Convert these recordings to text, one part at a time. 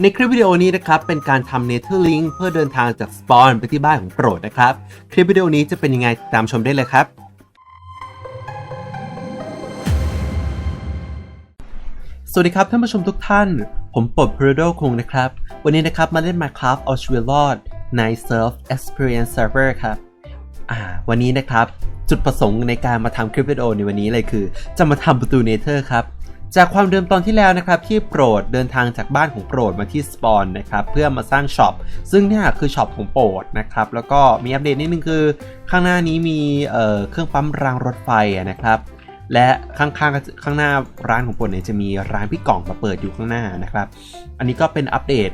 ในคลิปวิดีโอนี้นะครับเป็นการทำ Nether Link เพื่อเดินทางจากสปอนไปที่บ้านของโปรดนะครับ คลิปวิดีโอนี้จะเป็นยังไงตามชมได้เลยครับ สวัสดีครับท่านผู้ชมทุกท่าน ผมปดพ r โดคงนะครับ วันนี้นะครับมาเล่น Minecraft เอาชีวิตรอดใน Surf Experience Server ครับอ่าวันนี้นะครับจุดประสงค์ในการมาทำคลิปวิดีโอในวันนี้เลยคือ จะมาทำประตูเนเธอร์ครับ จากความเดิมตอนที่แล้วนะครับที่โปรดเดินทางจากบ้านของโปรดมาที่สปอนนะครับเพื่อมาสร้างช็อปซึ่งเนี่ยคือช็อปของโปรดนะครับแล้วก็มีอัปเดตนิดนึงคือ ข้างหน้านี้มีเเครื่องปั๊มรางรถไฟนะครับและข้างๆข้างหน้าร้านของโปรดเนี่ยจะมีร้านพี่กล่องมาเปิดอยู่ข้างหน้านะครับ อันนี้ก็เป็นอัปเดต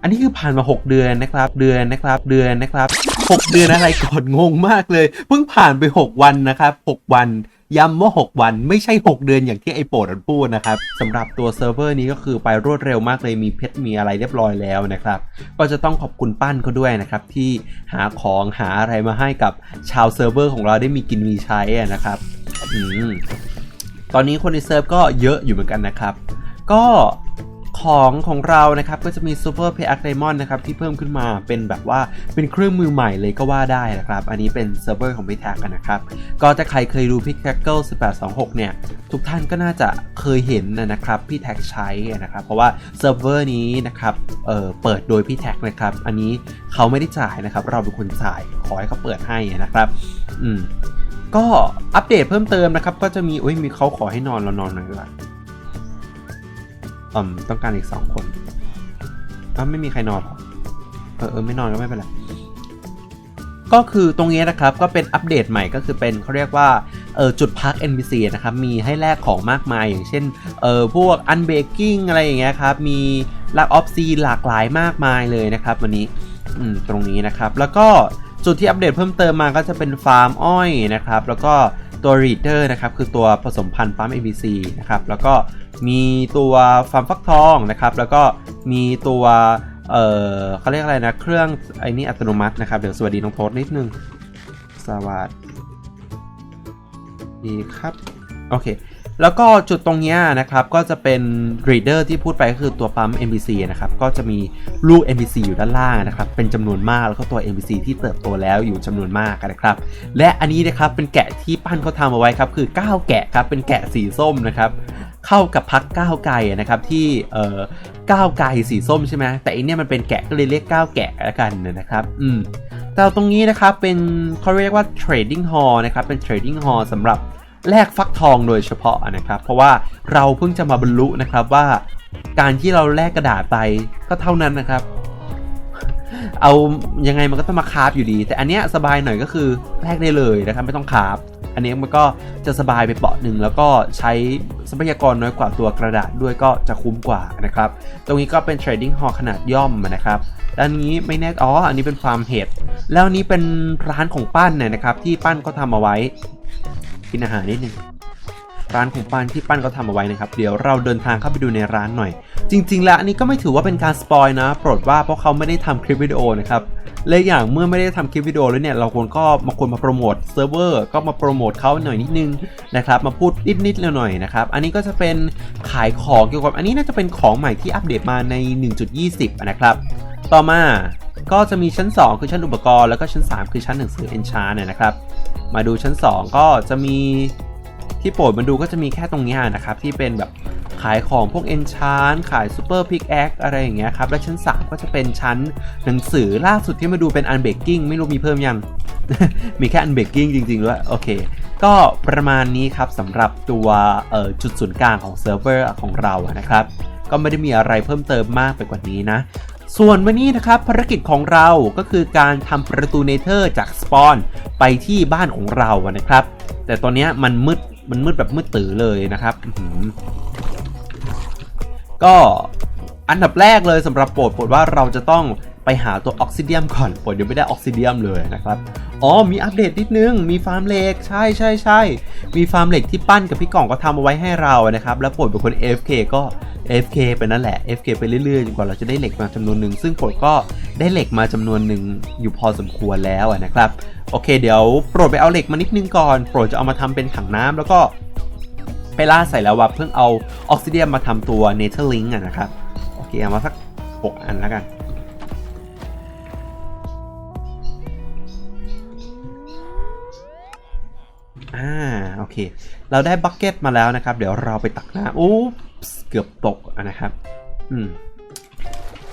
อันนี้คือผ่านมา 6 เดือนนะครับ เดือนนะครับเดือนนะครับ 6 เดือนอะไรก่อนงงมากเลย เพิ่งผ่านไป 6 วันนะครับ 6 วัน ย้ำว่า 6 วันไม่ใช่ 6 เดือนอย่างที่ไอโปรดมันพูดนะครับสำหรับตัวเซิร์ฟเวอร์นี้ก็คือไปรวดเร็วมากเลยมีเพชรมีอะไรเรียบร้อยแล้วนะครับก็จะต้องขอบคุณปั้นเขาด้วยนะครับที่หาของหาอะไรมาให้กับชาวเซิร์ฟเวอร์ของเราได้มีกินมีใช้นะครับอืมตอนนี้คนในเซิร์ฟก็เยอะอยู่เหมือนกันนะครับ ก็ ของของเรานะครับก็จะมี Super p a y a c Diamond นะครับที่เพิ่มขึ้นมาเป็นแบบว่าเป็นเครื่องมือใหม่เลยก็ว่าได้นะครับ อันนี้เป็นเซิร์ฟเวอร์ของ p i t a g กันะครับ ก็ถ้าใครเคยดู p i t a g 1826 เนี่ย ทุกท่านก็น่าจะเคยเห็นนะครับพี่แท็กใช้นะครับ เพราะว่าเซิร์ฟเวอร์นี้นะครับเเปิดโดยพี่แท็กนะครับ อันนี้เขาไม่ได้จ่ายนะครับ เราเป็นคนจ่ายขอให้เขาเปิดให้นะครับอืมก็อัปเดตเพิ่มเติมนะครับ ก็จะมีอุ้ยมีเขาขอให้นอนเรานอนหน่อยกว่า อืมต้องการอีกสองคนอ้าวไม่มีใครนอนหรอเออเออไม่นอนก็ไม่เป็นไรก็คือตรงนี้นะครับก็เป็นอัปเดตใหม่ก็คือเป็นเขาเรียกว่าเออจุดพัก NPC นะครับมีให้แลกของมากมาย อย่างเช่นเออพวก unbaking อะไรอย่างเงี้ยครับมีลักออฟซีหลากหลายมากมายเลยนะครับ วันนี้อืมตรงนี้นะครับ แล้วก็จุดที่อัปเดตเพิ่มเติมมาก็จะเป็นฟาร์มอ้อยนะครับ แล้วก็ ตัว reader นะครับคือตัวผสมพันธุ์ปั๊ม ABC นะครับแล้วก็มีตัวฟาร์มฟักทองนะครับแล้วก็มีตัวเออเขาเรียกอะไรนะเครื่องไอ้นี่อัตโนมัตินะครับเดี๋ยวสวัสดีน้องโพสนิดนึงสวัสดีครับโอเค แล้วก็จุดตรงนี้นะครับก็จะเป็น reader ที่พูดไปก็คือตัวปั๊ม NPC นะครับก็จะมีลูก NPC อยู่ด้านล่างนะครับเป็นจำนวนมากแล้วก็ตัว NPC ที่เติบโตแล้วอยู่จำนวนมากนะครับและอันนี้นะครับเป็นแกะที่ปั้นเขาทำเอาไว้ครับคือ 9 แกะครับเป็นแกะสีส้มนะครับเข้ากับพักก้าวไก่นะครับที่เอ่อก้าวไก่สีส้มใช่ไหมแต่อันนี้มันเป็นแกะก็เลยเรียกก้าวแกะแล้วกันนะครับอืมแต่ตรงนี้นะครับเป็นเขาเรียกว่า trading hall นะครับเป็น trading hall สำหรับ แลกฟักทองโดยเฉพาะนะครับ เพราะว่าเราเพิ่งจะมาบรรลุนะครับว่า การที่เราแลกกระดาษไปก็เท่านั้นนะครับ เอายังไงมันก็ต้องมาคาบอยู่ดี แต่อันเนี้ยสบายหน่อยก็คือแลกได้เลยนะครับไม่ต้องคาบอันนี้มันก็จะสบายไปเปาะหนึ่งแล้วก็ใช้ทรัพยากรน้อยกว่าตัวกระดาษด้วยก็จะคุ้มกว่านะครับ ตรงนี้ก็เป็น trading hall ขนาดย่อมนะครับด้านนี้ไม่แน่อ๋ออันนี้เป็นฟาร์มเห็ดแล้วนี้เป็นร้านของปั้นเนี่ยนะครับ ที่ปั้นเขาทำเอาไว้ กินอาหารนิดนึงร้านของปันที่ปั้นเขาทำเอาไว้นะครับเดี๋ยวเราเดินทางเข้าไปดูในร้านหน่อย จริง ๆ แล้วอันนี้ก็ไม่ถือว่าเป็นการสปอยนะ โปรดว่าเพราะเขาไม่ได้ทำคลิปวิดีโอนะครับและอย่างเมื่อไม่ได้ทำคลิปวิดีโอแล้วเนี่ยเราควรก็มาควรมาโปรโมทเซิร์ฟเวอร์ก็มาโปรโมทเขาหน่อยนิดนึงนะครับมาพูดนิดๆหน่อยๆนะครับอันนี้ก็จะเป็นขายของเกี่ยวกับอันนี้น่าจะเป็นของใหม่ที่อัปเดตมาใน 1.20 นะครับ ต่อมา ก็จะมีชั้น 2 คือชั้นอุปกรณ์แล้วก็ชั้น 3 คือชั้นหนังสือ Enchant เนี่ยนะครับ มาดูชั้น 2 ก็จะมีที่โปรดมาดูก็จะมีแค่ตรงเนี้ยนะครับ ที่เป็นแบบขายของพวก Enchant ขาย Super Pickaxe อะไรอย่างเงี้ยครับ และชั้น 3 ก็จะเป็นชั้นหนังสือล่าสุดที่มาดูเป็น Unbaking ไม่รู้มีเพิ่มยัง มีแค่ Unbaking จริงๆด้วยโอเค ก็ประมาณนี้ครับสำหรับตัวจุดศูนย์กลางของเซิร์ฟเวอร์ของเรานะครับก็ไม่ได้มีอะไรเพิ่มเติมมากไปกว่านี้นะ ส่วนวันนี้นะครับภารกิจของเราก็คือการทำประตูเนเธอร์จากสปอนไปที่บ้านของเรานะครับ แต่ตอนนี้มันมืดมันมืดแบบมืดตื่อเลยนะครับก็อันดับแรกเลยสำหรับโปรดโปรดว่าเราจะต้อง ไปหาตัวออกซิเดียมก่อนโปรดยังไม่ได้ออกซิเดียมเลยนะครับ อ๋อ มีอัปเดตนิดนึง มีฟาร์มเหล็ก ใช่ใช่ใช่มีฟาร์มเหล็กที่ปั้นกับพี่กล่องก็ทำเอาไว้ให้เรานะครับ แล้วโปรดเป็นคน AFK ก็ AFK ไปนั่นแหละ AFK ไปเรื่อยๆจนกว่าเราจะได้เหล็กมาจำนวนหนึ่ง ซึ่งโปรดก็ได้เหล็กมาจำนวนหนึ่งอยู่พอสมควรแล้วนะครับ โอเค เดี๋ยวโปรดไปเอาเหล็กมานิดนึงก่อน โปรดจะเอามาทำเป็นถังน้ำแล้วก็ไปล่าใส่แล้ววับเพิ่งเอาออกซิเดียมมาทำตัวเนเธอร์ลิงอะนะครับ โอเค เอามาสัก 6 อันแล้วกัน อ่าโอเค เราได้บักเก็ตมาแล้วนะครับ เดี๋ยวเราไปตักน้ำอุ๊บเกือบตกนะครับ อืม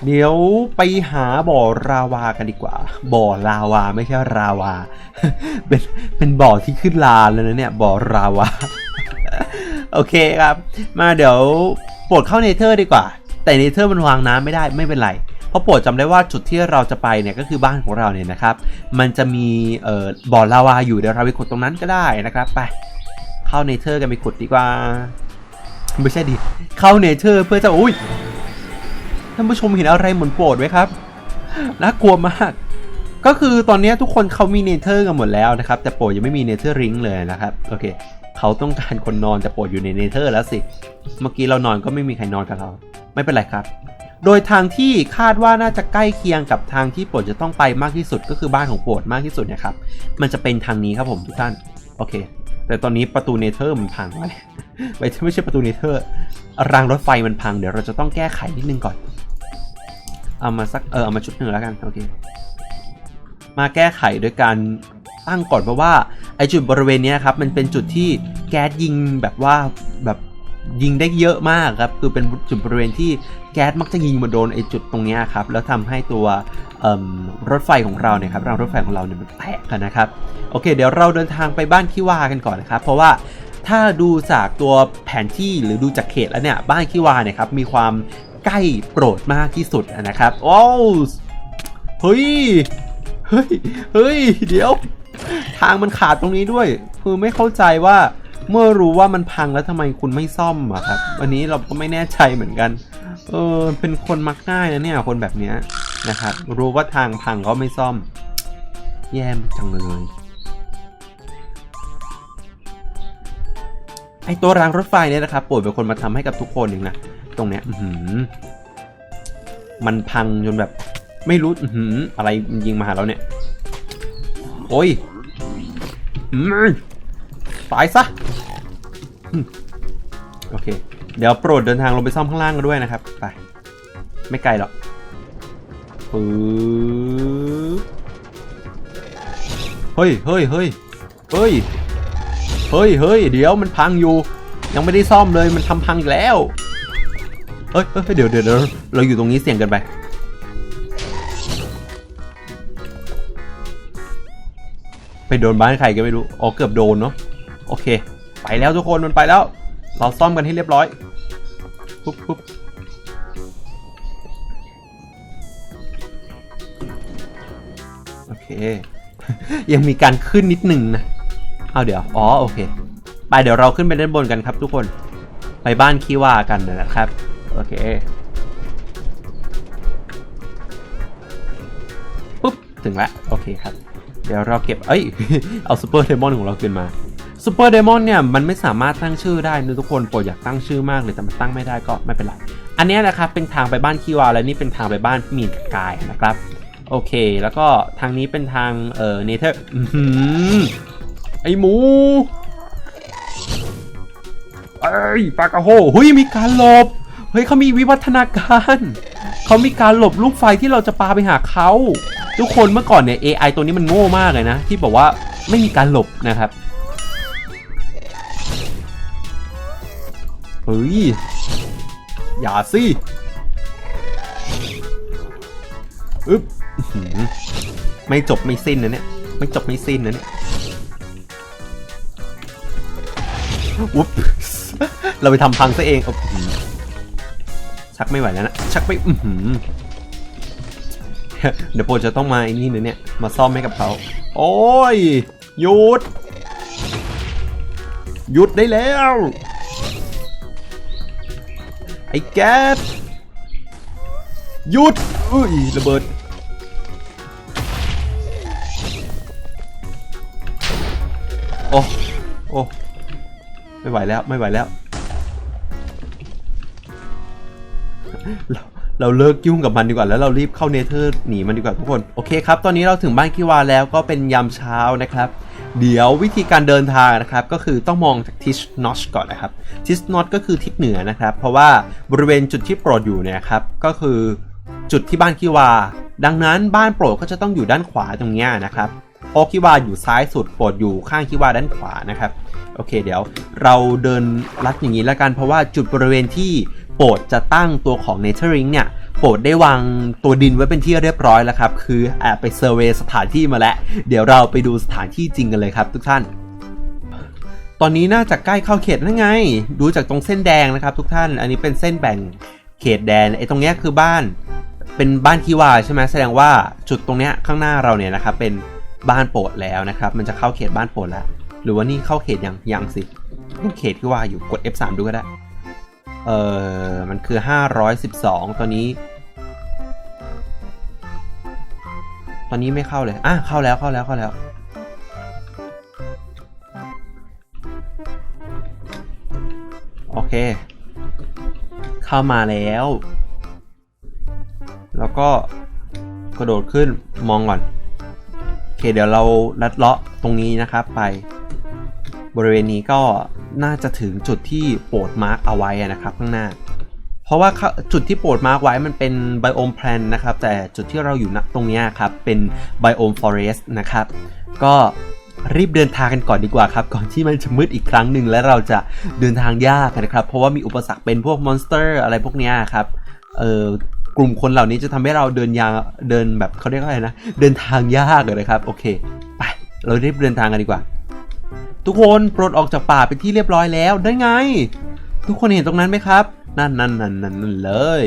เดี๋ยวไปหาบ่อราวากันดีกว่า บ่อลาวาไม่ใช่ราวา เป็นเป็นบ่อที่ขึ้นลาแล้วนะเนี่ยบ่อราวา โอเคครับ มาเดี๋ยวปรดเข้าเนเธอร์ดีกว่า แต่เนเธอร์มันวางน้ำไม่ได้ไม่เป็นไร ราะโปรดจำได้ว่าจุดที่เราจะไปเนี่ยก็คือบ้านของเราเนี่ยนะครับ มันจะมีเอ่อบ่อลาวาอยู่เดี๋ยวเราไปขุดตรงนั้นก็ได้นะครับไปเข้าเนเธอร์กันไปขุดดีกว่า ไม่ใช่ดิเข้าเนเธอร์เพื่อจะอุ้ยท่านผู้ชมเห็นอะไรเหมือนโปรดไหมครับน่ากลัวมาก ก็คือตอนนี้ทุกคนเขามีเนเธอร์กันหมดแล้วนะครับ แต่โปรดยังไม่มีเนเธอร์ริงเลยนะครับโอเคเขาต้องการคนนอนแต่โปรดอยู่ในเนเธอร์แล้วสิ เมื่อกี้เรานอนก็ไม่มีใครนอนกับเรา ไม่เป็นไรครับ โดยทางที่คาดว่าน่าจะใกล้เคียงกับทางที่โปรดจะต้องไปมากที่สุดก็คือบ้านของโปรดมากที่สุดเนะครับ มันจะเป็นทางนี้ครับผมทุกท่าน โอเค แต่ตอนนี้ประตูเนเธอร์มันพังแล้วเนี่ยไม่ใช่ไม่ใช่ประตูเนเธอร์ รางรถไฟมันพัง เดี๋ยวเราจะต้องแก้ไขนิดนึงก่อน เอามาสัก เออ เอามาชุดหนึ่งแล้วกัน โอเค มาแก้ไขโดยการตั้งก่อนเพราะว่าไอจุดบริเวณนี้ครับมันเป็นจุดที่แก๊สยิงแบบว่าแบบ ยิงได้เยอะมากครับ คือเป็นจุดบริเวณที่แก๊สมักจะยิงมาโดนไอจุดตรงนี้ครับ แล้วทำให้ตัวรถไฟของเราเนี่ยครับรางรถไฟของเราเนี่ยมันแตกกันนะครับ โอเค เดี๋ยวเราเดินทางไปบ้านขี้วากันก่อนนะครับ เพราะว่าถ้าดูจากตัวแผนที่หรือดูจากเขตแล้วเนี่ยบ้านขี้วาเนี่ยครับมีความใกล้โปรดมากที่สุดนะครับ โอ้เฮ้ย เฮ้ย เฮ้ย เดี๋ยว ทางมันขาดตรงนี้ด้วย คือไม่เข้าใจว่า เมื่อรู้ว่ามันพังแล้วทำไมคุณไม่ซ่อมอะครับ อันนี้เราก็ไม่แน่ใจเหมือนกัน เออ เป็นคนมักง่ายนะเนี่ย คนแบบเนี้ยนะครับ รู้ว่าทางพังก็ไม่ซ่อม แย่จังเลยไอตัวรางรถไฟเนี่ยนะครับป่วยเป็นคนมาทำให้กับทุกคนเองนะตรงเนี้ยอืมันพังจนแบบ ไม่รู้อือะไรยิงมาหาเราเนี่ย โอ้ยอืม ตายซะโอเค เดี๋ยวโปรดเดินทางลงไปซ่อมข้างล่างกันด้วยนะครับ ไป ไม่ไกลหรอกปึ๊บเฮ้ยเฮ้ยเฮ้ยเฮ้ยเฮ้ยเฮ้ยเดี๋ยวมันพังอยู่ ยังไม่ได้ซ่อมเลยมันทำพังอีกแล้วเฮ้ยเฮ้ยเดี๋ยวเดี๋ยวเราอยู่ตรงนี้เสี่ยงกันไปไปโดนบ้านใครก็ไม่รู้ อ๋อเกือบโดนเนาะ โอเค ไปแล้วทุกคนมันไปแล้ว เราซ่อมกันให้เรียบร้อยปุ๊บปุ๊บโอเค ยังมีการขึ้นนิดหนึ่งนะ เอาเดี๋ยว อ๋อ โอเค ไปเดี๋ยวเราขึ้นไปด้านบนกันครับทุกคน ไปบ้านคีวากันนะครับ โอเคปุ๊บ ถึงแล้วโอเคครับ เดี๋ยวเราเก็บ เอ้ย เอาซูเปอร์เดมอนของเราขึ้นมา ซูเปอร์เดมอนเนี่ยมันไม่สามารถตั้งชื่อได้นะทุกคนโปรดอยากตั้งชื่อมากเลยแต่มันตั้งไม่ได้ก็ไม่เป็นไร อันนี้นะครับเป็นทางไปบ้านคีวาและนี่เป็นทางไปบ้านมีนกายนะครับโอเค แล้วก็ทางนี้เป็นทางเอ่อเนเธอร์ไอหมูเอ้ยปากกาโฮเฮ้ยมีการหลบเฮ้ยเขามีวิวัฒนาการเขามีการหลบลูกไฟที่เราจะปาไปหาเขาทุกคนเมื่อก่อนเนี่ย AI ตัวนี้มันโง่มากเลยนะ ที่บอกว่าไม่มีการหลบนะครับ เฮ้ย อย่าสิอึ๊บไม่จบไม่สิ้นนะเนี่ย ไม่จบไม่สิ้นนะเนี่ยอุ๊บเราไปทำพังซะเองอ๊บชักไม่ไหวแล้วนะ ชักไม่อือหือเดี๋ยวโปรจะต้องมาไอ้นี่นะเนี่ย มาซ่อมให้กับเขา โอ้ยหยุดหยุดได้แล้ว อ้แก๊สหยุดอุ้ยระเบิดโอ้โอ้ไม่ไหวแล้วไม่ไหวแล้ว เราเราเลิกยุ่งกับมันดีกว่าแล้วเรารีบเข้าเนเธอร์หนีมันดีกว่าทุกคน โอเคครับ ตอนนี้เราถึงบ้านคิวาแล้วก็เป็นยามเช้านะครับ เดี๋ยววิธีการเดินทางนะครับก็คือต้องมองจากทิชนอชก่อนนะครับทิชนอชก็คือทิศเหนือนะครับ เพราะว่าบริเวณจุดที่โปรดอยู่เนี่ยครับก็คือจุดที่บ้านคิวา ดังนั้นบ้านโปรดก็จะต้องอยู่ด้านขวาตรงนี้นะครับเพราะคิวาอยู่ซ้ายสุดโปรดอยู่ข้างคิวาด้านขวานะครับโอเคเดี๋ยวเราเดินลัดอย่างนี้แล้วกันเพราะว่าจุดบริเวณที่โปรดจะตั้งตัวของ Nature Ring เนี่ย โปรดได้วางตัวดินไว้เป็นที่เรียบร้อยแล้วครับ คือแอบไปเซอร์เวยสถานที่มาแล้ว เดี๋ยวเราไปดูสถานที่จริงกันเลยครับทุกท่าน ตอนนี้น่าจะใกล้เข้าเขตนั่นไง ดูจากตรงเส้นแดงนะครับ ทุกท่าน อันนี้เป็นเส้นแบ่งเขตแดน ไอ้ตรงเนี้ยคือบ้าน เป็นบ้านคีวาใช่ไหมแสดงว่าจุดตรงเนี้ยข้างหน้าเราเนี่ยนะครับเป็นบ้านโปรดแล้วนะครับ มันจะเข้าเขตบ้านโปรดแล้ว หรือว่านี่เข้าเขตยังยังสิยังเขตที่ว่าอยู่กด F3 ดูก็ได้ เออมันคือ 512ตอนนี้ ตอนนี้ไม่เข้าเลย อะ เข้าแล้ว เข้าแล้ว เข้าแล้ว โอเค เข้ามาแล้ว แล้วก็กระโดดขึ้นมองก่อน โอเค เดี๋ยวเราลัดเลาะตรงนี้นะครับไป บริเวณนี้ก็น่าจะถึงจุดที่โปรดมาร์กเอาไว้นะครับข้างหน้า เพราะว่าจุดที่โปรดมาร์กไว้มันเป็นไบโอมแพลนนะครับแต่จุดที่เราอยู่ณตรงนี้ครับเป็นไบโอมฟอเรสต์นะครับก็รีบเดินทางกันก่อนดีกว่าครับก่อนที่มันจะมืดอีกครั้งหนึ่งและเราจะเดินทางยากนะครับ เพราะว่ามีอุปสรรคเป็นพวกมอนสเตอร์อะไรพวกนี้ครับเออกลุ่มคนเหล่านี้จะทำให้เราเดินยางเดินแบบเขาเรียกว่าอะไรนะ เดินทางยากเลยนะครับ โอเค ไป เราเรีบเดินทางกันดีกว่า ทุกคนปลดออกจากป่าเป็นที่เรียบร้อยแล้วได้ไง ทุกคนเห็นตรงนั้นไหมครับ นั่นนั่นนั่นนั่นเลย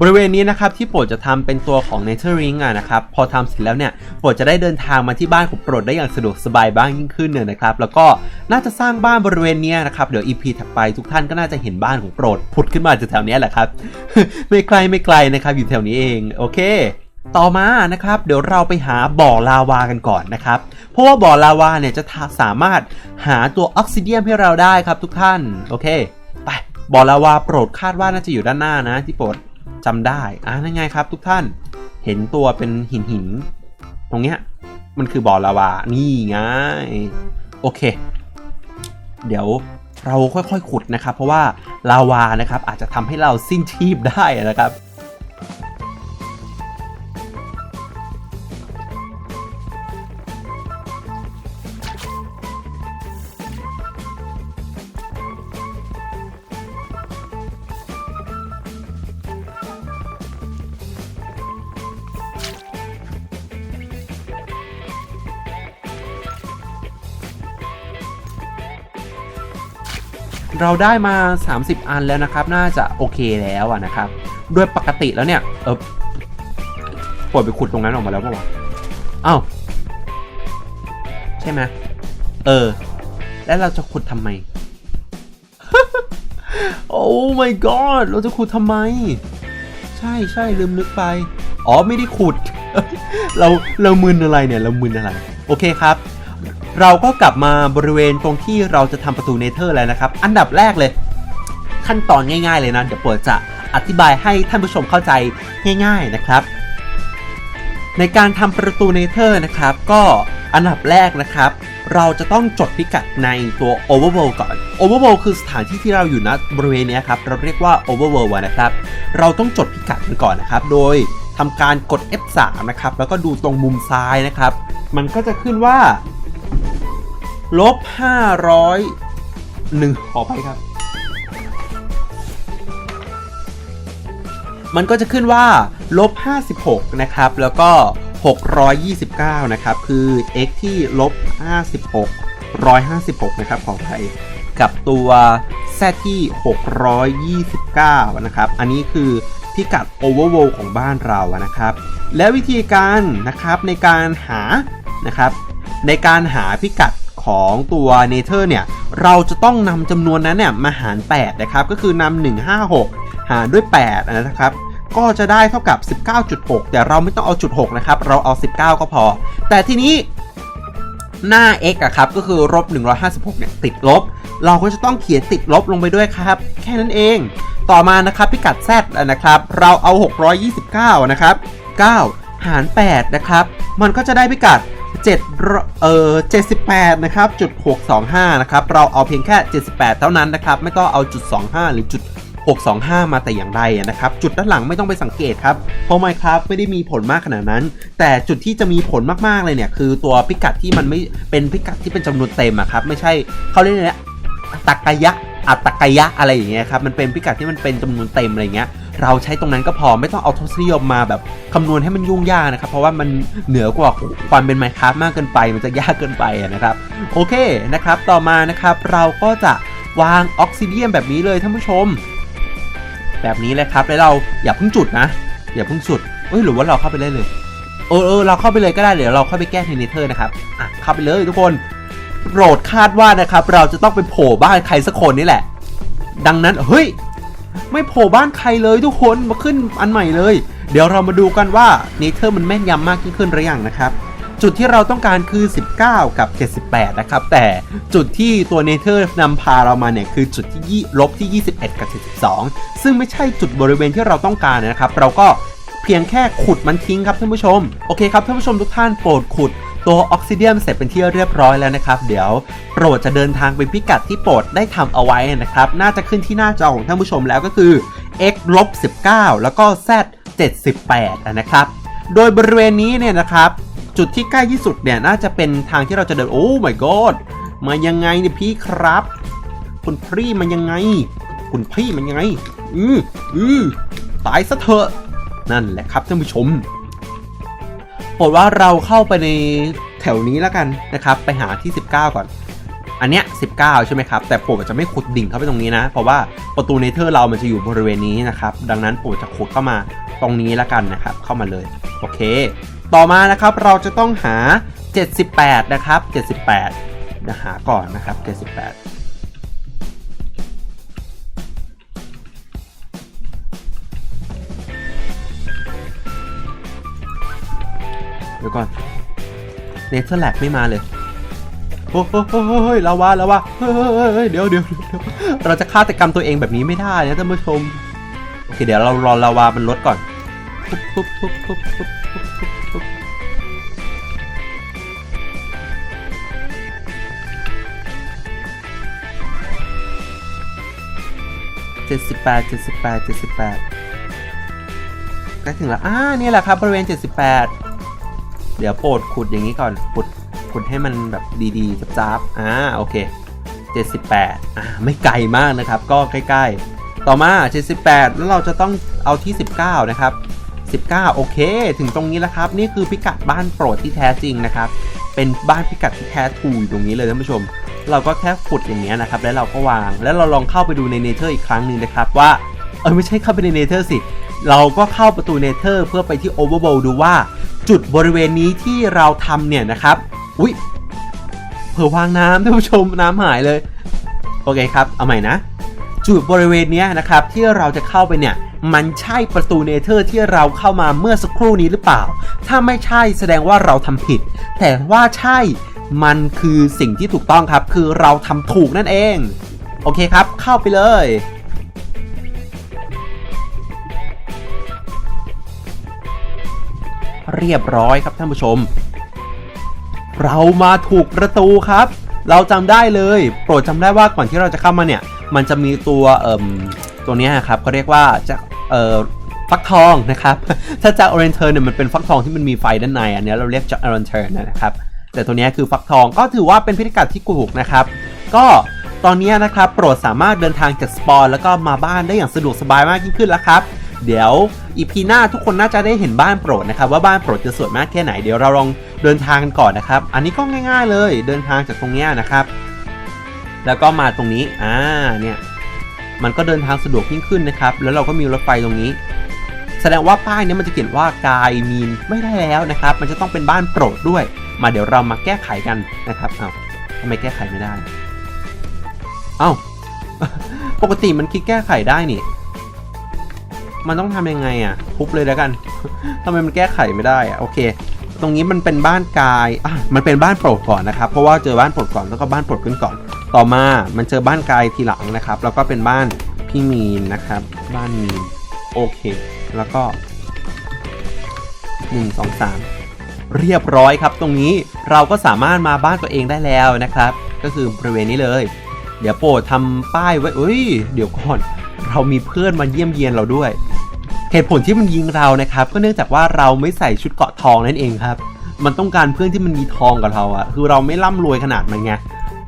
บริเวณนี้นะครับที่โปรดจะทำเป็นตัวของ Nature Ring อะนะครับพอทำเสร็จแล้วเนี่ยโปรดจะได้เดินทางมาที่บ้านของโปรดได้อย่างสะดวกสบายบ้างยิ่งขึ้นเนี่ยนะครับ แล้วก็น่าจะสร้างบ้านบริเวณนี้นะครับเดี๋ยว EP ถัดไปทุกท่านก็น่าจะเห็นบ้านของโปรดผุดขึ้นมาจากแถวนี้แหละครับ ไม่ไกลไม่ไกลนะครับอยู่แถวนี้เองโอเค ต่อมานะครับเดี๋ยวเราไปหาบ่อลาวากันก่อนนะครับ เพราะว่าบ่อลาวาเนี่ยจะสามารถหาตัวออกซิเดียมให้เราได้ครับทุกท่านโอเคไปบ่อลาวาโปรดคาดว่าน่าจะอยู่ด้านหน้านะที่โปรดจำได้อ่านั่นไงครับ ทุกท่านเห็นตัวเป็นหินหินตรงเนี้ยมันคือบ่อลาวานี่ไงโอเค เดี๋ยวเราค่อยๆขุดนะครับ เพราะว่าลาวานะครับอาจจะทำให้เราสิ้นชีพได้นะครับ เราได้มา 30 อันแล้วนะครับ น่าจะโอเคแล้วอะนะครับ โดยปกติแล้วเนี่ย เออปล่อยไปขุดตรงนั้นออกมาแล้วป่าวะอ้าวใช่ไหมเออ แล้วเราจะขุดทำไม โอ้ my god เราจะขุดทำไม ใช่ใช่ลืมนึกไป อ๋อไม่ได้ขุด เราเรามึนอะไรเนี่ย เรามึนอะไร โอเคครับ เราก็กลับมาบริเวณตรงที่เราจะทำประตูเนเธอร์แล้วนะครับ อันดับแรกเลย ขั้นตอนง่ายๆเลยนะ เดี๋ยวเปิดจะอธิบายให้ท่านผู้ชมเข้าใจง่าย ๆนะครับ ในการทำประตูเนเธอร์นะครับ ก็อันดับแรกนะครับ เราจะต้องจดพิกัดในตัว Overworld ก่อน Overworld คือสถานที่ที่เราอยู่ณบริเวณนี้ครับ เราเรียกว่า Overworld นะครับ เราต้องจดพิกัดมันก่อนนะครับ โดยทำการกด F3 นะครับ แล้วก็ดูตรงมุมซ้ายนะครับ มันก็จะขึ้นว่า ลบห้าร้อยหนึ่งขอไปครับ มันก็จะขึ้นว่าลบ56 นะครับ แล้วก็ 629 นะครับ คือ x ที่ลบ56 156 นะครับ ของไทยกับตัว z ที่ 629 นะครับ อันนี้คือพิกัด overworld ของบ้านเรานะครับ และวิธีการนะครับในการหานะครับ ในการหาพิกัด ของตัวเนเธอร์เนี่ย เราจะต้องนำจำนวนนั้นเนี่ยมาหาร 8 นะครับ ก็คือนำ156 หารด้วย 8 นะครับก็จะได้เท่ากับ 19.6 แต่เราไม่ต้องเอาจุด 6 นะครับ เราเอา 19 ก็พอ แต่ทีนี้หน้า x อะครับก็คือลบ156 เนี่ย ติดลบ เราก็จะต้องเขียนติดลบลงไปด้วยครับ แค่นั้นเอง ต่อมานะครับพิกัด z นะครับ เราเอา 629 นะครับ 9 หาร 8 นะครับ มันก็จะได้พิกัด 7เอ่อ78นะครับจุด625นะครับเราเอาเพียงแค่ 78 เท่านั้นนะครับไม่ต้องเอาจุด25 หรือจุด625 มาแต่อย่างใดนะครับ จุดด้านหลังไม่ต้องไปสังเกตครับ เพราะ Minecraft ไม่ได้มีผลมากขนาดนั้น แต่จุดที่จะมีผลมากๆเลยเนี่ย คือตัวพิกัดที่มันไม่เป็นพิกัดที่เป็นจำนวนเต็มอะครับ ไม่ใช่เขาเรียกอะไรนะอัตกยะ อัตกยะอะไรอย่างเงี้ยครับมันเป็นพิกัดที่มันเป็นจำนวนเต็มอะไรเงี้ยเราใช้ตรงนั้นก็พอไม่ต้องเอาทศนิยมมาแบบคำนวณให้มันยุ่งยากนะครับ เพราะว่ามันเหนือกว่าความเป็น Minecraft มากเกินไป มันจะยากเกินไปนะครับ โอเคนะครับ ต่อมานะครับเราก็จะวางออกซิเดียมแบบนี้เลยท่านผู้ชม แบบนี้เลยครับแล้วเราอย่าเพิ่งจุดนะ อย่าเพิ่งจุดเอ้ยหรือว่าเราเข้าไปเลยเลยเออเออเราเข้าไปเลยก็ได้เดี๋ยวเราเข้าไปแก้เทนเนเธอร์นะครับอะเข้าไปเลยทุกคน โปรดคาดว่านะครับ เราจะต้องไปโผล่บ้านใครสักคนนี่แหละ ดังนั้นเฮ้ย ไม่โผล่บ้านใครเลยทุกคนมาขึ้นอันใหม่เลย เดี๋ยวเรามาดูกันว่าเนเธอร์มันแม่นยำมากยิ่งขึ้นหรือยังนะครับ จุดที่เราต้องการคือ 19 กับ 78 นะครับ แต่จุดที่ตัวเนเธอร์นำพาเรามาเนี่ยคือจุดที่ยี่ลบที่ 21 กับ 72 ซึ่งไม่ใช่จุดบริเวณที่เราต้องการนะครับ เราก็เพียงแค่ขุดมันทิ้งครับท่านผู้ชม โอเคครับท่านผู้ชมทุกท่านโปรดขุด ตัวออกซิเดียมเสร็จเป็นที่เรียบร้อยแล้วนะครับ เดี๋ยวโปรดจะเดินทางไปพิกัดที่โปรดได้ทำเอาไว้นะครับ น่าจะขึ้นที่หน้าจอของท่านผู้ชมแล้วก็คือ x ลบ19 แล้วก็ z 78 นะครับ โดยบริเวณนี้เนี่ยนะครับ จุดที่ใกล้ที่สุดเนี่ยน่าจะเป็นทางที่เราจะเดิน โอ้ my god มายังไงเนี่ยพี่ครับ คุณพี่มันยังไง คุณพี่มันยังไง อืออือตายซะเถอะ นั่นแหละครับท่านผู้ชม ปรดว่าเราเข้าไปในแถวนี้แล้วกันนะครับ ไปหาที่ 19 ก่อน อันเนี้ย 19 ใช่ไหมครับ แต่โปรดจะไม่ขุดดิ่งเข้าไปตรงนี้นะ เพราะว่าประตูเนเธอร์เรามันจะอยู่บริเวณนี้นะครับ ดังนั้นโปรดจะขุดเข้ามาตรงนี้แล้วกันนะครับ เข้ามาเลย โอเค ต่อมานะครับเราจะต้องหา 78 นะครับ 78นะหาก่อนนะครับ 78 ดี๋ยวก่อนเนเธอร์แลนด์ไม่มาเลยโอ้เฮ้ยลาวาลาวาเฮ้ยเดี๋ยวเดี๋ยวเราจะฆ่าแต่กรรมตัวเองแบบนี้ไม่ได้นะท่านผู้ชมโอเคเดี๋ยวเรารอลาวามันลดก่อนเจ็ดสิบแปดเจ็ดสิบแปดเจ็ดสิบแปดใกล้ถึงแล้วอ่านี่แหละครับบริเวณเจ็ดสิบแปด เดี๋ยวโปรดขุดอย่างนี้ก่อนขุดขุดให้มันแบบดีๆจับๆอ่าโอเค 78อ่าไม่ไกลมากนะครับ ก็ใกล้ ๆ ต่อมา 78 แล้วเราจะต้องเอาที่ 19 นะครับ 19 โอเค ถึงตรงนี้แล้วครับ นี่คือพิกัดบ้านโปรดที่แท้จริงนะครับ เป็นบ้านพิกัดที่แท้ทูอยู่ตรงนี้เลยท่านผู้ชม เราก็แค่ขุดอย่างเงี้นะครับ แล้วเราก็วาง แล้วเราลองเข้าไปดูในเนเธอร์อีกครั้งหนึ่งนะครับว่าเออไม่ใช่เข้าไปในเนเธอร์สิ เราก็เข้าประตูเนเธอร์เพื่อไปที่โอเวอร์โบดูว่า จุดบริเวณนี้ที่เราทำเนี่ยนะครับ อุ๊ยเผื่อวางน้ำท่านผู้ชมน้ำหายเลย โอเคครับ เอาใหม่นะ จุดบริเวณนี้นะครับที่เราจะเข้าไปเนี่ยมันใช่ประตูเนเธอร์ที่เราเข้ามาเมื่อสักครู่นี้หรือเปล่า ถ้าไม่ใช่แสดงว่าเราทำผิด แต่ว่าใช่มันคือสิ่งที่ถูกต้องครับ คือเราทำถูกนั่นเอง โอเคครับ เข้าไปเลย เรียบร้อยครับท่านผู้ชม เรามาถูกประตูครับ เราจำได้เลย โปรดจำได้ว่าก่อนที่เราจะเข้ามาเนี่ย มันจะมีตัวเอ่มตัวนี้ครับเขาเรียกว่าจะเอ่อฟักทองนะครับ ถ้าจากออเรนเทอร์เนี่ยมันเป็นฟักทองที่มันมีไฟด้านใน อันนี้เราเรียกจากออเรนเทอร์นะครับ แต่ตัวนี้คือฟักทองก็ถือว่าเป็นพิกัดที่ถูกนะครับ ก็ตอนนี้นะครับโปรดสามารถเดินทางจากสปอนแล้วก็มาบ้านได้อย่างสะดวกสบายมากยิ่งขึ้นแล้วครับ เดี๋ยวอีพีหน้าทุกคนน่าจะได้เห็นบ้านโปรดนะครับว่าบ้านโปรดจะสวยมากแค่ไหนเดี๋ยวเราลองเดินทางกันก่อนนะครับ อันนี้ก็ง่าย ๆ เลยเดินทางจากตรงนี้นะครับ แล้วก็มาตรงนี้อ่าเนี่ยมันก็เดินทางสะดวกยิ่งขึ้นนะครับ แล้วเราก็มีรถไฟตรงนี้ แสดงว่าป้ายนี้มันจะเขียนว่ากายมีนไม่ได้แล้วนะครับ มันจะต้องเป็นบ้านโปรดด้วย มาเดี๋ยวเรามาแก้ไขกันนะครับเอาทำไมแก้ไขไม่ได้ เอ้าปกติมันคิดแก้ไขได้นี่ มันต้องทำยังไงอะทุบเลยแล้วกันทำไมมันแก้ไขไม่ได้อะโอเค ตรงนี้มันเป็นบ้านกายอะมันเป็นบ้านโปรดก่อนนะครับ เพราะว่าเจอบ้านโปรดก่อนแล้วก็บ้านโปรดขึ้นก่อน ต่อมา มันเจอบ้านกายทีหลังนะครับ แล้วก็เป็นบ้านพี่มีนนะครับ บ้านมีนโอเค แล้วก็หนึ่งสองสามเรียบร้อยครับ ตรงนี้เราก็สามารถมาบ้านตัวเองได้แล้วนะครับ ก็คือบริเวณนี้เลย เดี๋ยวโปรดทำป้ายไว้เอ้ย เดี๋ยวก่อน เรามีเพื่อนมาเยี่ยมเยียนเราด้วย เหตุผลที่มันยิงเรานะครับ ก็เนื่องจากว่าเราไม่ใส่ชุดเกาะทองนั่นเองครับ มันต้องการเพื่อนที่มันมีทองกับเราอะคือเราไม่ร่ำรวยขนาดมันไง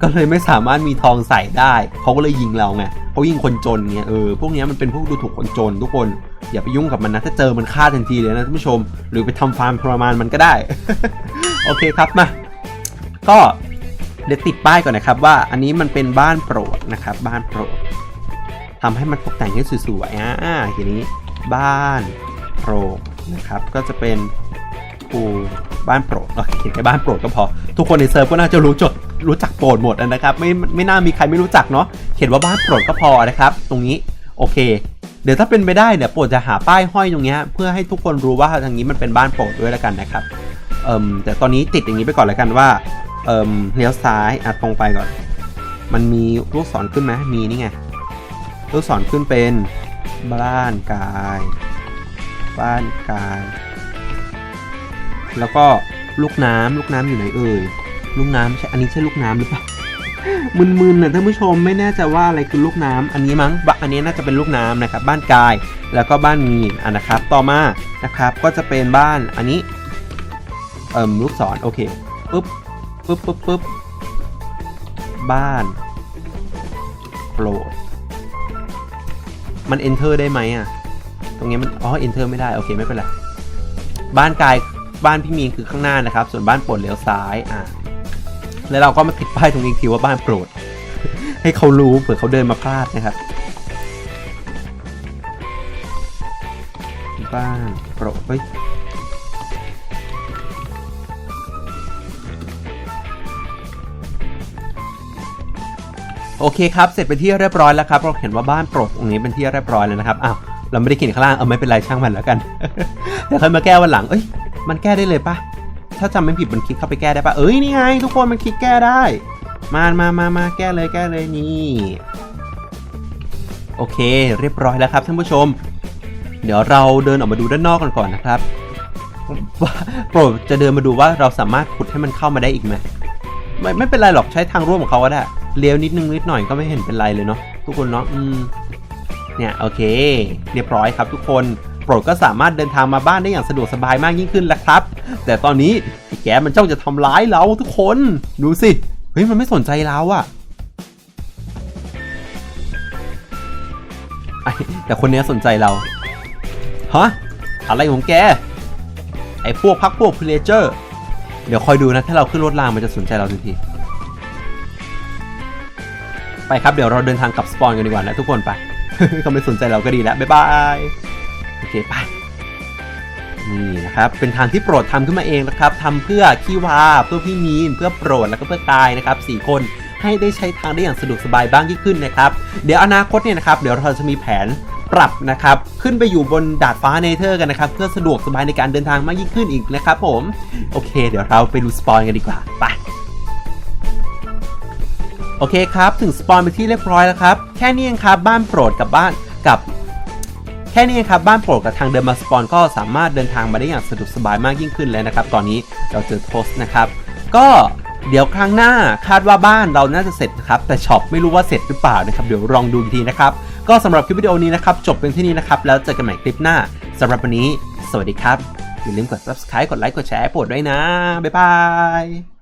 ก็เลยไม่สามารถมีทองใส่ได้เขาก็เลยยิงเราไงเขายิงคนจนเงี้ยเออพวกนี้มันเป็นพวกดูถูกคนจนทุกคน อย่าไปยุ่งกับมันนะถ้าเจอมันฆ่าทันทีเลยนะท่านผู้ชม หรือไปทำฟาร์มทรมานมันก็ได้ โอเคครับมาก็เดี๋ยวติดป้ายก่อนนะครับ ว่าอันนี้มันเป็นบ้านโปรดนะครับ บ้านโปรดทำให้มันตกแต่งให้สวยๆอ่าทีนี้ บ้านโปรดนะครับก็จะเป็นปูบ้านโปรดโอเคเขียนแค่บ้านโปรดก็พอ ทุกคนในเซิร์ฟก็น่าจะรู้จดรู้จักโปรดหมดนะครับ ไม่ไม่น่ามีใครไม่รู้จักเนาะเขียนว่าบ้านโปรดก็พอนะครับ ตรงนี้โอเค เดี๋ยวถ้าเป็นไปได้เนี่ยโปรดจะหาป้ายห้อยตรงเนี้ยเพื่อให้ทุกคนรู้ว่าทางนี้มันเป็นบ้านโปรดด้วยแล้วกันนะครับเอ่มแต่ตอนนี้ติดอย่างนี้ไปก่อนแล้วกันว่าเอ่มเลี้ยวซ้ายอะตรงไปก่อน มันมีลูกศรขึ้นไหมมีนี่ไงลูกศรขึ้นเป็น บ้านกาย บ้านกาย แล้วก็ลูกน้ำลูกน้ำอยู่ไหนเอ่ยลูกน้ำใช่อันนี้ใช่ลูกน้ำหรือเปล่ามึนๆนะท่านผู้ชมไม่แน่ใจว่าอะไรคือลูกน้ำอันนี้มั้งบะอันนี้น่าจะเป็นลูกน้ำนะครับ บ้านกายแล้วก็บ้านมีนอะนะครับ ต่อมานะครับก็จะเป็นบ้านอันนี้เอ่มลูกศรโอเคปุ๊บปุ๊บปุ๊บปุ๊บบ้านโปรด มัน enter ได้ไหมอะ ตรงนี้มัน อ๋อ enter ไม่ได้ โอเคไม่เป็นไร บ้านกาย บ้านพี่มีนคือข้างหน้านะครับ ส่วนบ้านโปรดเลี้ยวซ้าย อะ แล้วเราก็มาติดป้ายตรงนี้ทีว่าบ้านโปรด ให้เขารู้เผื่อเขาเดินมาพลาดนะครับ บ้านโปรด เฮ้ย โอเคครับเสร็จเป็นที่เรียบร้อยแล้วครับเราเห็นว่าบ้านโปรดตรงนี้เป็นที่เรียบร้อยแล้วนะครับอ้าวเราไม่ได้เขียนข้างล่างเออไม่เป็นไรช่างมันแล้วกันเดี๋ยวค่อยมาแก้วันหลังเอ้ยมันแก้ได้เลยปะถ้าจำไม่ผิดมันคลิกเข้าไปแก้ได้ปะเอ้ยนี่ไงทุกคนมันคลิกแก้ได้มามามามาแก้เลยแก้เลยนี่โอเค เรียบร้อยแล้วครับท่านผู้ชม เดี๋ยวเราเดินออกมาดูด้านนอกกันก่อนนะครับว่าโปรดจะเดินมาดูว่าเราสามารถขุดให้มันเข้ามาได้อีกไหมไม่ไม่เป็นไรหรอกใช้ทางร่วมของเขาก็ได้เลี้ยวนิดนึงนิดหน่อยก็ไม่เห็นเป็นไรเลยเนาะทุกคนเนาะอืมเนี่ยโอเค เรียบร้อยครับทุกคนโปรดก็สามารถเดินทางมาบ้านได้อย่างสะดวกสบายมากยิ่งขึ้นแล้วครับ แต่ตอนนี้แกมันจ้องจะทำร้ายเราทุกคนดูสิเฮ้ยมันไม่สนใจเราอะแต่คนนี้สนใจเราฮะอะไรของแกไอ้พวกพักพวกพเลเจอร์ เดี๋ยวคอยดูนะ ถ้าเราขึ้นรถรางมันจะสนใจเราทันที ไปครับเดี๋ยวเราเดินทางกลับสปอนกันดีกว่านะทุกคนไปเขาไม่สนใจเราก็ดีแล้วบ๊ายบายโอเคไปนี่นะครับเป็นทางที่โปรดทำขึ้นมาเองนะครับทำเพื่อขี้วาเพื่อพี่มีนเพื่อโปรดแล้วก็เพื่อกายนะครับสี่คนให้ได้ใช้ทางได้อย่างสะดวกสบายบ้างยิ่งขึ้นนะครับเดี๋ยวอนาคตเนี่ยนะครับเดี๋ยวเราจะมีแผนปรับนะครับขึ้นไปอยู่บนดาดฟ้าเนเธอร์กันนะครับเพื่อสะดวกสบายในการเดินทางมากยิ่งขึ้นอีกนะครับผมโอเค เดี๋ยวเราไปดูสปอนกันดีกว่าไป โอเคครับ ถึงสปอนไปที่เรียบร้อยแล้วครับ แค่นี้เองครับบ้านโปรดกับบ้านกับแค่นี้เองครับบ้านโปรดกับทางเดินมาสปอนก็สามารถเดินทางมาได้อย่างสะดวกสบายมากยิ่งขึ้นแล้วนะครับ ตอนนี้เราเจอโทสนะครับ ก็เดี๋ยวครั้งหน้าคาดว่าบ้านเราน่าจะเสร็จนะครับแต่ช็อปไม่รู้ว่าเสร็จหรือเปล่านะครับเดี๋ยวลองดูอีกทีนะครับก็สำหรับคลิปวิดีโอนี้นะครับจบเป็นที่นี้นะครับแล้วเจอกันใหม่คลิปหน้าสำหรับวันนี้ สวัสดีครับอย่าลืมกด subscribe กดไลค์กดแชร์โปรดด้วยนะบ๊ายบาย